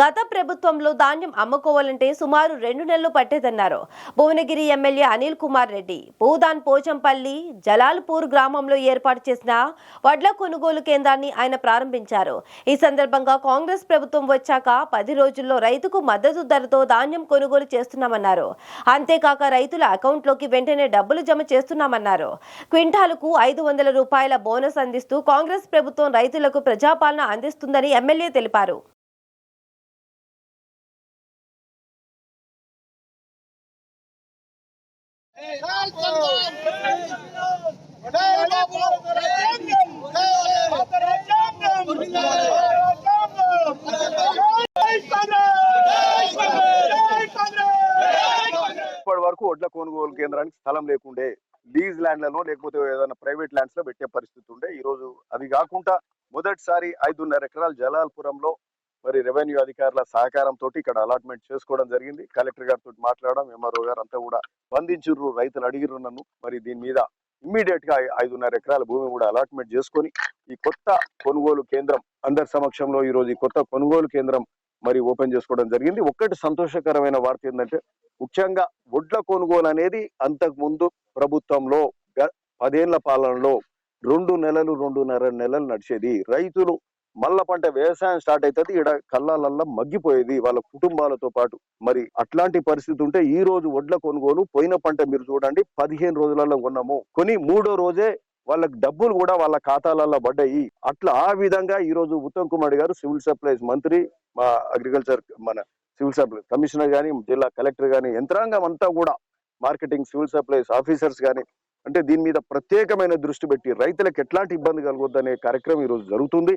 గత ప్రభుత్వంలో ధాన్యం అమ్ముకోవాలంటే సుమారు రెండు నెలలు పట్టేదన్నారు. భువనగిరి ఎమ్మెల్యే అనిల్ కుమార్ రెడ్డి భూదాన్ పోచంపల్లి జలాల్పూర్ గ్రామంలో ఏర్పాటు చేసిన వడ్ల కొనుగోలు కేంద్రాన్ని ఆయన ప్రారంభించారు. ఈ సందర్భంగా కాంగ్రెస్ ప్రభుత్వం వచ్చాక పది రోజుల్లో రైతుకు మద్దతు ధరతో ధాన్యం కొనుగోలు చేస్తున్నామన్నారు. అంతేకాక రైతుల అకౌంట్లోకి వెంటనే డబ్బులు జమ చేస్తున్నామన్నారు. క్వింటాలకు ఐదు వందల రూపాయల బోనస్ అందిస్తూ కాంగ్రెస్ ప్రభుత్వం రైతులకు ప్రజాపాలన అందిస్తుందని ఎమ్మెల్యే తెలిపారు. ఇప్పటి వరకు వడ్ల కొనుగోలు కేంద్రానికి స్థలం లేకుండే లీజ్ ల్యాండ్లలో లేకపోతే ఏదైనా ప్రైవేట్ ల్యాండ్స్లో పెట్టే పరిస్థితి ఉండే. ఈ రోజు అది కాకుండా మొదటిసారి ఐదున్నర ఎకరాల జలాల్పురంలో మరి రెవెన్యూ అధికారుల సహకారంతో ఇక్కడ అలాట్మెంట్ చేసుకోవడం జరిగింది. కలెక్టర్ గారితో మాట్లాడడం ఎంఆర్ఓ గారు అంతా కూడా స్పందించుర్రు రైతులు అడిగిర్రు నన్ను. మరి దీని మీద ఇమ్మీడియట్గా ఐదున్నర ఎకరాల భూమి కూడా అలాట్మెంట్ చేసుకొని ఈ కొత్త కొనుగోలు కేంద్రం అందరి సమక్షంలో ఈ రోజు ఈ కొత్త కొనుగోలు కేంద్రం మరి ఓపెన్ చేసుకోవడం జరిగింది. ఒక్కటి సంతోషకరమైన వార్త ఏంటంటే ముఖ్యంగా వడ్ల కొనుగోలు అనేది అంతకు ముందు ప్రభుత్వంలో పదేళ్ళ పాలనలో రెండు నెలలు రెండున్నర నెలలు నడిచేది. రైతులు మల్ల పంట వ్యవసాయం స్టార్ట్ అవుతుంది ఈడ కళ్ళాలల్లా మగ్గిపోయేది వాళ్ళ కుటుంబాలతో పాటు. మరి అట్లాంటి పరిస్థితి ఉంటే ఈ రోజు వడ్ల కొనుగోలు పోయిన పంట మీరు చూడండి పదిహేను రోజులలో కొన్నాము. కొని మూడో రోజే వాళ్ళకి డబ్బులు కూడా వాళ్ళ ఖాతాలలో పడ్డాయి. అట్లా ఆ విధంగా ఈ రోజు ఉత్తమ్ కుమార్ గారు సివిల్ సప్లైస్ మంత్రి మా అగ్రికల్చర్ మన సివిల్ సప్లై కమిషనర్ కానీ జిల్లా కలెక్టర్ కానీ యంత్రాంగం అంతా కూడా మార్కెటింగ్ సివిల్ సప్లైస్ ఆఫీసర్స్ కానీ అంటే దీని మీద ప్రత్యేకమైన దృష్టి పెట్టి రైతులకు ఎట్లాంటి ఇబ్బంది కలగొద్దనే కార్యక్రమం ఈ రోజు జరుగుతుంది.